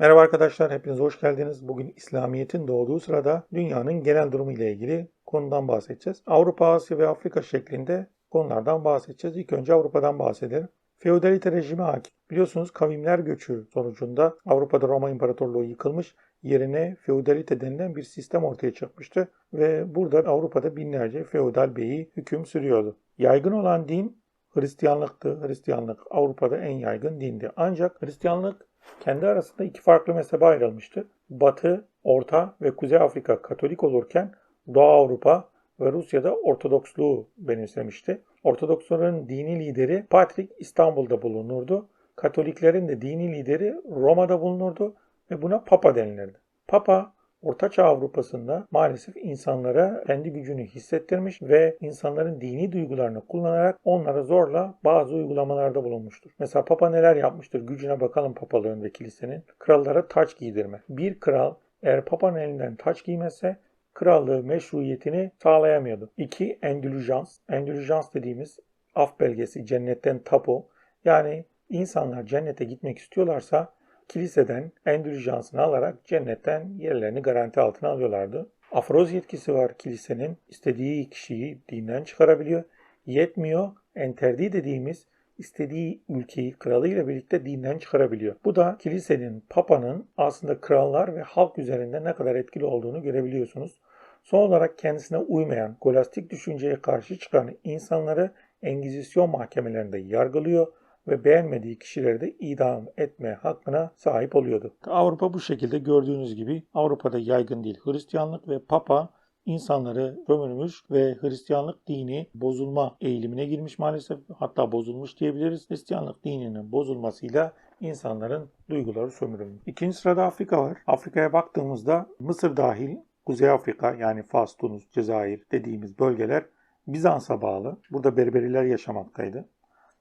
Merhaba arkadaşlar, hepiniz hoş geldiniz. Bugün İslamiyet'in doğduğu sırada dünyanın genel durumu ile ilgili konudan bahsedeceğiz. Avrupa, Asya ve Afrika şeklinde konulardan bahsedeceğiz. İlk önce Avrupa'dan bahsedelim. Feodalite rejimi hakim. Biliyorsunuz kavimler göçü sonucunda Avrupa'da Roma İmparatorluğu yıkılmış, yerine feodalite denilen bir sistem ortaya çıkmıştı ve burada Avrupa'da binlerce feodal beyi hüküm sürüyordu. Yaygın olan din Hristiyanlıktı. Hristiyanlık Avrupa'da en yaygın dindi. Ancak Hristiyanlık kendi arasında iki farklı mezhebe ayrılmıştı. Batı, Orta ve Kuzey Afrika Katolik olurken Doğu Avrupa ve Rusya'da Ortodoksluğu benimsemişti. Ortodoksların dini lideri Patrik İstanbul'da bulunurdu. Katoliklerin de dini lideri Roma'da bulunurdu ve buna Papa denilirdi. Papa Ortaçağ Avrupa'sında maalesef insanlara kendi gücünü hissettirmiş ve insanların dini duygularını kullanarak onlara zorla bazı uygulamalarda bulunmuştur. Mesela Papa neler yapmıştır? Gücüne bakalım papalığın ve kilisenin. Krallara taç giydirme. Bir kral eğer papanın elinden taç giymezse krallığı meşruiyetini sağlayamıyordu. İki, endülüjans. Endülüjans dediğimiz af belgesi, cennetten tapu. Yani insanlar cennete gitmek istiyorlarsa kiliseden endülüjansını alarak cennetten yerlerini garanti altına alıyorlardı. Afroz yetkisi var kilisenin. istediği kişiyi dinden çıkarabiliyor. Yetmiyor. Enterdi dediğimiz istediği ülkeyi kralıyla birlikte dinden çıkarabiliyor. Bu da kilisenin, papanın aslında krallar ve halk üzerinde ne kadar etkili olduğunu görebiliyorsunuz. Son olarak kendisine uymayan, golastik düşünceye karşı çıkan insanları Engizisyon mahkemelerinde yargılıyor ve beğenmediği kişileri de idam etme hakkına sahip oluyordu. Avrupa bu şekilde gördüğünüz gibi Avrupa'da yaygın değil. Hristiyanlık ve Papa insanları sömürmüş ve Hristiyanlık dini bozulma eğilimine girmiş maalesef. Hatta bozulmuş diyebiliriz. Hristiyanlık dininin bozulmasıyla insanların duyguları sömürülmüş. İkinci sırada Afrika var. Afrika'ya baktığımızda Mısır dahil Kuzey Afrika yani Fas, Tunus, Cezayir dediğimiz bölgeler Bizans'a bağlı. Burada Berberiler yaşamaktaydı.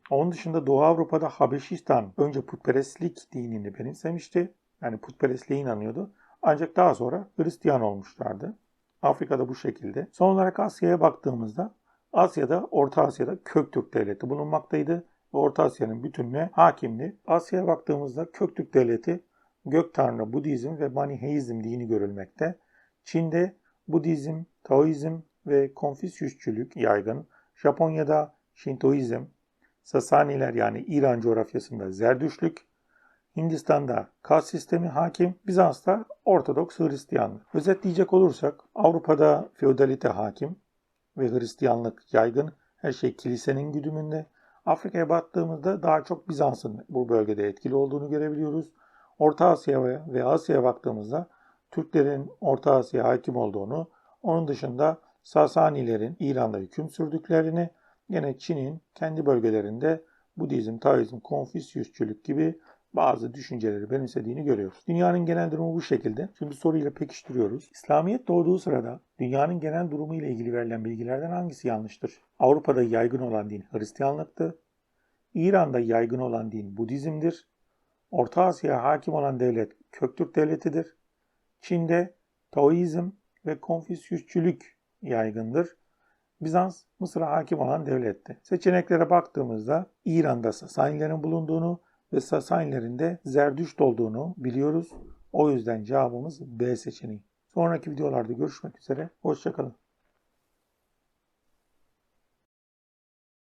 Onun dışında Doğu Avrupa'da Habeşistan önce putperestlik dinini benimsemişti. Yani putperestliğe inanıyordu. Ancak daha sonra Hristiyan olmuşlardı. Afrika'da bu şekilde. Son olarak Asya'ya baktığımızda Asya'da, Orta Asya'da Köktürk Devleti bulunmaktaydı ve Orta Asya'nın bütününe hakimdi. Asya'ya baktığımızda Köktürk Devleti Gök Tanrı, Budizm ve Maniheizm dini görülmekte. Çin'de Budizm, Taoizm ve Konfüçyüsçülük yaygın. Japonya'da Şintoizm, Sasaniler yani İran coğrafyasında Zerdüşlük, Hindistan'da kas sistemi hakim, Bizans'ta Ortodoks Hristiyanlık. Özetleyecek olursak Avrupa'da feodalite hakim ve Hristiyanlık yaygın. Her şey kilisenin güdümünde. Afrika'ya baktığımızda daha çok Bizans'ın bu bölgede etkili olduğunu görebiliyoruz. Orta Asya ve Asya'ya baktığımızda Türklerin Orta Asya hakim olduğunu, onun dışında Sasanilerin İran'da hüküm sürdüklerini, yine Çin'in kendi bölgelerinde Budizm, Taoizm, Konfüçyüsçülük gibi bazı düşünceleri benimsediğini görüyoruz. Dünyanın genel durumu bu şekilde. Şimdi soruyla pekiştiriyoruz. İslamiyet doğduğu sırada dünyanın genel durumu ile ilgili verilen bilgilerden hangisi yanlıştır? Avrupa'da yaygın olan din Hristiyanlıktı. İran'da yaygın olan din Budizm'dir. Orta Asya'ya hakim olan devlet Köktürk Devleti'dir. Çin'de Taoizm ve Konfüçyüsçülük yaygındır. Bizans Mısır'a hakim olan devletti. Seçeneklere baktığımızda İran'da Sasanilerin bulunduğunu ve Sasanilerin de Zerdüşt olduğunu biliyoruz. O yüzden cevabımız B seçeneği. Sonraki videolarda görüşmek üzere. Hoşçakalın.